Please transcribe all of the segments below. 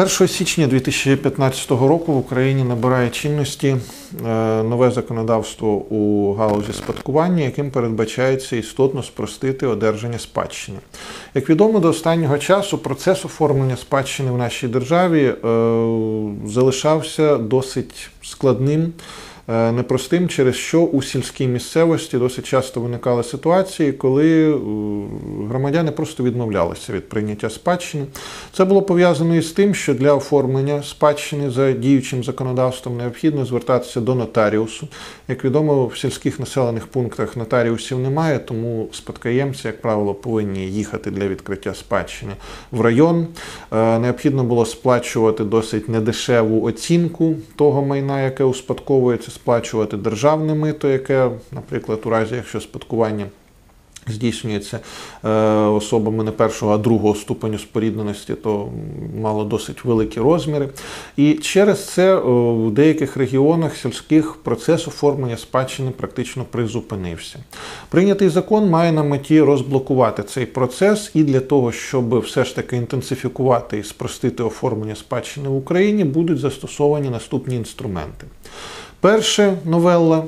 1 січня 2015 року в Україні набирає чинності е, нове законодавство у галузі спадкування, яким передбачається істотно спростити одержання спадщини. Як відомо, до останнього часу процес оформлення спадщини в нашій державі е, залишався досить складним. Е, непростим, через що у сільській місцевості досить часто виникали ситуації, коли е, громадяни просто відмовлялися від прийняття спадщини. Це було пов'язано із тим, що для оформлення спадщини за діючим законодавством необхідно звертатися до нотаріусу. Як відомо, в сільських населених пунктах нотаріусів немає, тому спадкоємці, як правило, повинні їхати для відкриття спадщини в район. Е, необхідно було сплачувати досить недешеву оцінку того майна, яке успадковується сплачувати державне мито, яке, наприклад, у разі, якщо спадкування здійснюється е, особами не першого, а другого ступеню спорідненості, то мало досить великі розміри. І через це в деяких регіонах сільських процес оформлення спадщини практично призупинився. Прийнятий закон має на меті розблокувати цей процес, і для того, щоб все ж таки інтенсифікувати і спростити оформлення спадщини в Україні, будуть застосовані наступні інструменти. Перша новелла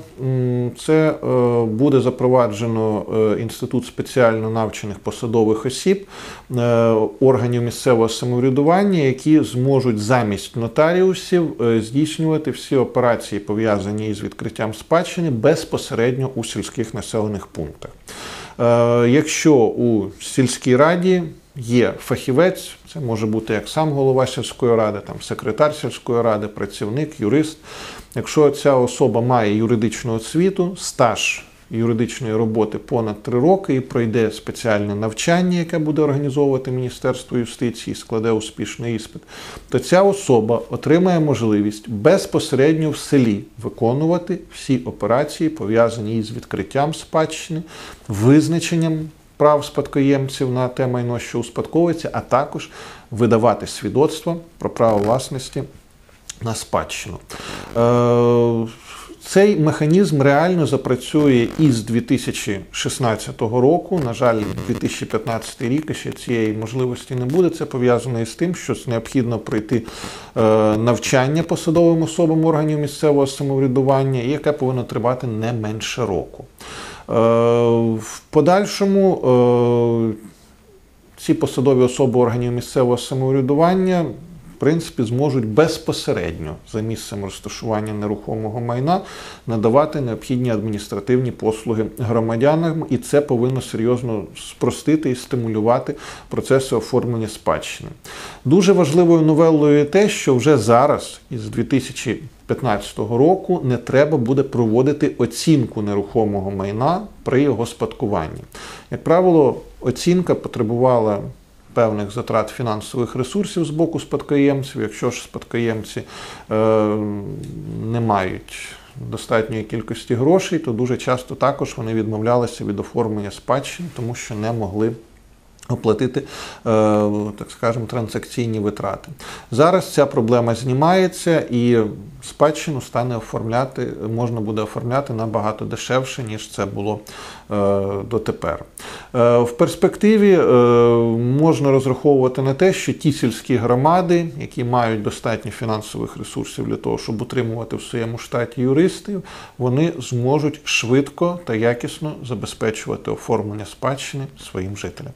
це е, буде запроваджено е, інститут спеціально навчених посадових осіб е, органів місцевого самоврядування, які зможуть замість нотаріусів здійснювати всі операції, пов'язані із відкриттям спадщини безпосередньо у сільських населених пунктах. Якщо у сільській раді є фахівець, це може бути як сам голова сільської ради, там секретар сільської ради, працівник, юрист. Якщо ця особа має юридичну освіту, стаж юридичної роботи понад три роки і пройде спеціальне навчання, яке буде організовувати Міністерство юстиції, складе успішний іспит, то ця особа отримає можливість безпосередньо в селі виконувати всі операції, пов'язані із відкриттям спадщини, визначенням прав спадкоємців на те майно, що успадковується, а також видавати свідоцтво про право власності на спадщину. Е, цей механізм реально запрацює із 2016 року. На жаль, 2015 рік ще цієї можливості не буде. Це пов'язано із тим, що необхідно пройти е, навчання посадовим особам органів місцевого самоврядування, яке повинно тривати не менше року. Е, в подальшому ці посадові особи органів місцевого самоврядування принципі, зможуть безпосередньо за місцем розташування нерухомого майна надавати необхідні адміністративні послуги громадянам, і це повинно серйозно спростити і стимулювати процеси оформлення спадщини. Дуже важливою новелою є те, що вже зараз, із 2015 року, не треба буде проводити оцінку нерухомого майна при його спадкуванні. Як правило, оцінка потребувала певних затрат фінансових ресурсів з боку спадкоємців. Якщо ж спадкоємці е, не мають достатньої кількості грошей, то дуже часто також вони відмовлялися від оформлення спадщини, тому що не могли. Оплатити, е, так скажемо, транзакційні витрати. Зараз ця проблема знімається і спадщину стане оформляти, можна буде оформляти набагато дешевше, ніж це було е, дотепер. Е, в перспективі можна розраховувати на те, що ті сільські громади, які мають достатньо фінансових ресурсів для того, щоб утримувати в своєму штаті юристів, вони зможуть швидко та якісно забезпечувати оформлення спадщини своїм жителям.